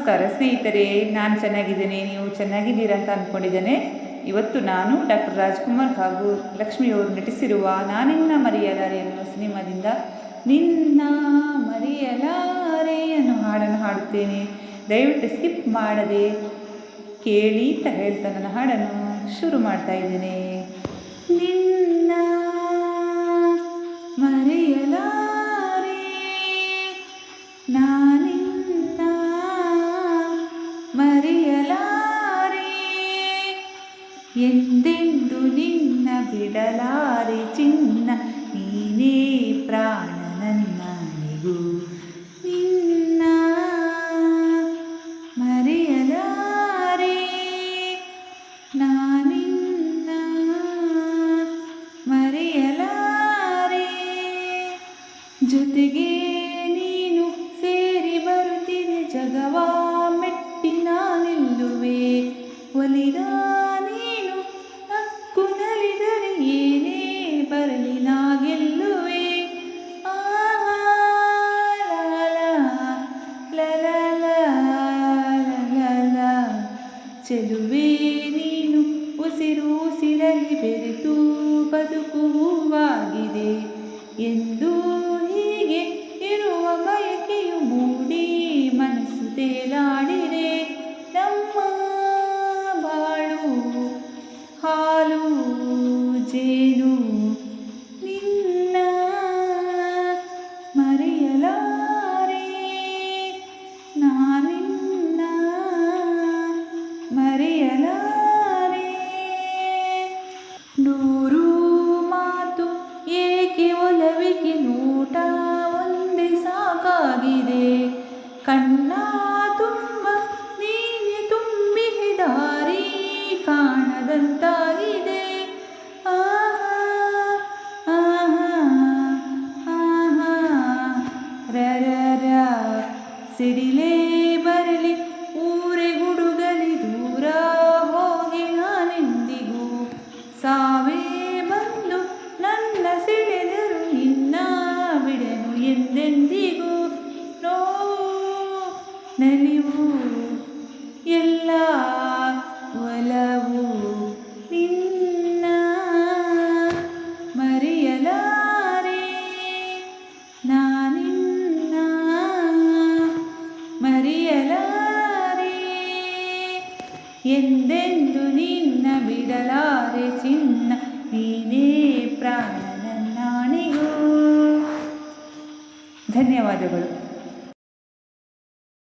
ನಮಸ್ಕಾರ, ಸ್ನೇಹಿತರೆ, ನಾನು ಚೆನ್ನಾಗಿದ್ದೇನೆ, ನೀವು ಚೆನ್ನಾಗಿದ್ದೀರಾ ಅಂತ ಅಂದ್ಕೊಂಡಿದ್ದೇನೆ ಇವತ್ತು ನಾನು ಡಾಕ್ಟರ್ ರಾಜ್ಕುಮಾರ್ ಹಾಗೂ ಲಕ್ಷ್ಮಿಯವರು ನಟಿಸಿರುವ ನಾನಿನ್ನ ಮರೆಯಲಾರೆ ಅನ್ನೋ ಸಿನಿಮಾದಿಂದ ನಿನ್ನ ಮರೆಯಲಾರೆ ಅನ್ನೋ ಹಾಡನ್ನು ಹಾಡುತ್ತೇನೆ. ದಯವಿಟ್ಟು ಸ್ಕಿಪ್ ಮಾಡದೆ ಕೇಳಿ ಅಂತ ಹೇಳ್ತಾ ನನ್ನ ಹಾಡನ್ನು ಶುರು ಮಾಡ್ತಾ ಇದ್ದೇನೆ. ನಿನ್ನ ಎಂದೆಂದು ನಿನ್ನ ಬಿಡಲಾರೆ ಚಿನ್ನ, ನೀನೇ ಪ್ರಾಣ ನನ್ನನಿಗೂ ನಿನ್ನ ಮರೆಯಲಾರೆ ನಾನಿನ್ನ ಮರೆಯಲಾರೆ. ಜೊತೆಗೆ ನೀನು ಸೇರಿ ಬರುತ್ತಿದೆ ಜಗವಾ ಮೆಟ್ಟಿ ನಾನಿಲ್ಲುವೆ ಒಲಿದ ಚೆಲುವೆ ನೀನು ಉಸಿರು ಉಸಿರಲ್ಲಿ ಬೆರೆತು ಬದುಕುವಾಗಿದೆ ಎಂದು ಹೀಗೆ ಇರುವ ಬಯಕೆಯು ಮೂಡಿ ಮನಸ್ಸು ತೇಲಾಡಿದೆ. ನಮ್ಮ ಬಾಳು ಹಾಲು ಜೇನು ನೂರು ಮಾತು ಏಕೆ ಒಲವಿಗೆ ನೋಟ ಒಂದೇ ಸಾಕಾಗಿದೆ? ಕಣ್ಣ ತುಂಬ, ನೀನೆ ತುಂಬಿ ದಾರಿ ಕಾಣದಂತಾಗಿದೆ. ಸಿಡಿಲೇ ಬರಲಿ, ಊರೆ ಗುಡುಗಲಿ ದೂರ ಹೋಗಿ ನಾನೆಂದಿಗೂ ಸಾವೇ ನಲಿವು ಎಲ್ಲ ಒಲವು ನಿನ್ನ ಮರೆಯಲಾರೆ ನಾನಿನ್ನ ಮರೆಯಲಾರೆ ಎಂದೆಂದು ನಿನ್ನ ಬಿಡಲಾರೆ ಚಿನ್ನ ನೀನೇ ಪ್ರಾಣ ನನ್ನಾಣಿಗೂ ಧನ್ಯವಾದಗಳು